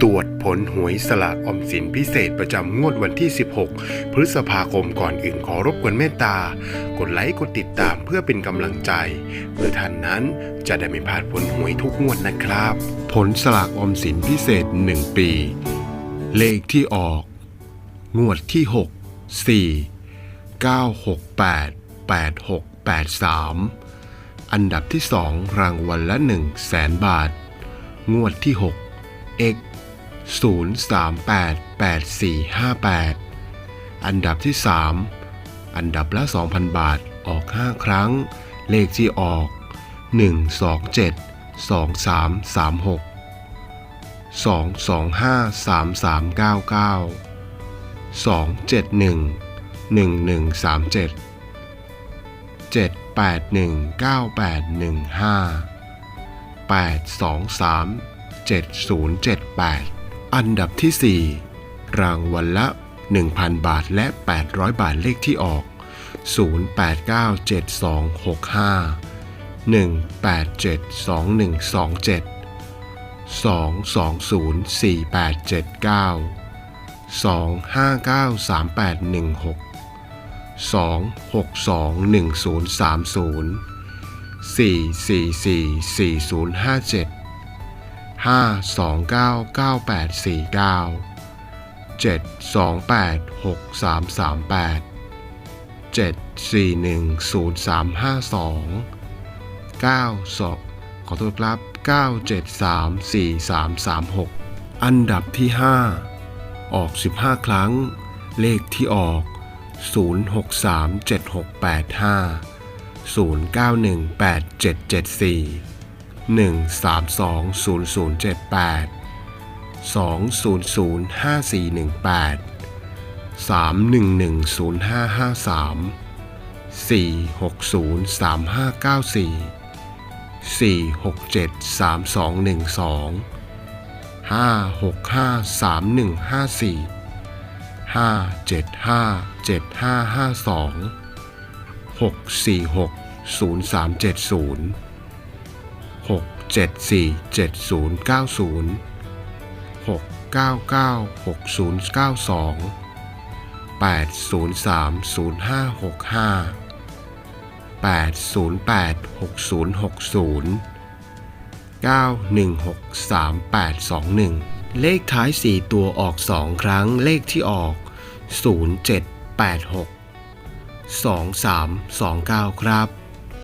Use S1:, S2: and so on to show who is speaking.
S1: ตรวจผลหวยสลากออมสินพิเศษประจำงวดวันที่ 16 พฤษภาคมก่อนอื่นขอรบกวนเมตตา กดไลค์กดติดตามเพื่อเป็นกำลังใจ เพื่อท่านนั้นจะได้ไม่พลาดผลหวยทุกงวดนะครับ ผลสลากออมสินพิเศษ 1 ปี เลขที่ออก งวดที่ 6 4 9 6 8 8 6 8 3 อันดับที่ 2 รางวัลละ 1 0 0 0 0แสนบาท งวดที่ 6 x 0 3 8 8 4 5 8 อันดับที่ 3 อันดับละ 2,000 บาทออก 5 ครั้ง เลขที่ออก 1 2 7 2 3 3 6 อันดับที่ 4 รางวัลละ 1,000 บาทและ 800 บาทเลขที่ออก 0 8 9 7 2 6 5299849 7286338 7410352 92ขอโทษครับ 9 7 3 4 3 3 6 อันดับที่ 5 ออก 15 ครั้ง เลขที่ออก 0 6 3 7 6 8 5 0 9 6 7 4 7 0 9 0 6 9 9 6 0 9 2 8 0 3 0 5 6 5 8 0 8 6 0 6 0 9 1 6 3 8 2 1 เลขท้าย 4 ตัวออก 2 ครั้งเลขที่ออก 0 7 8 6 2 3 2 9 ครับ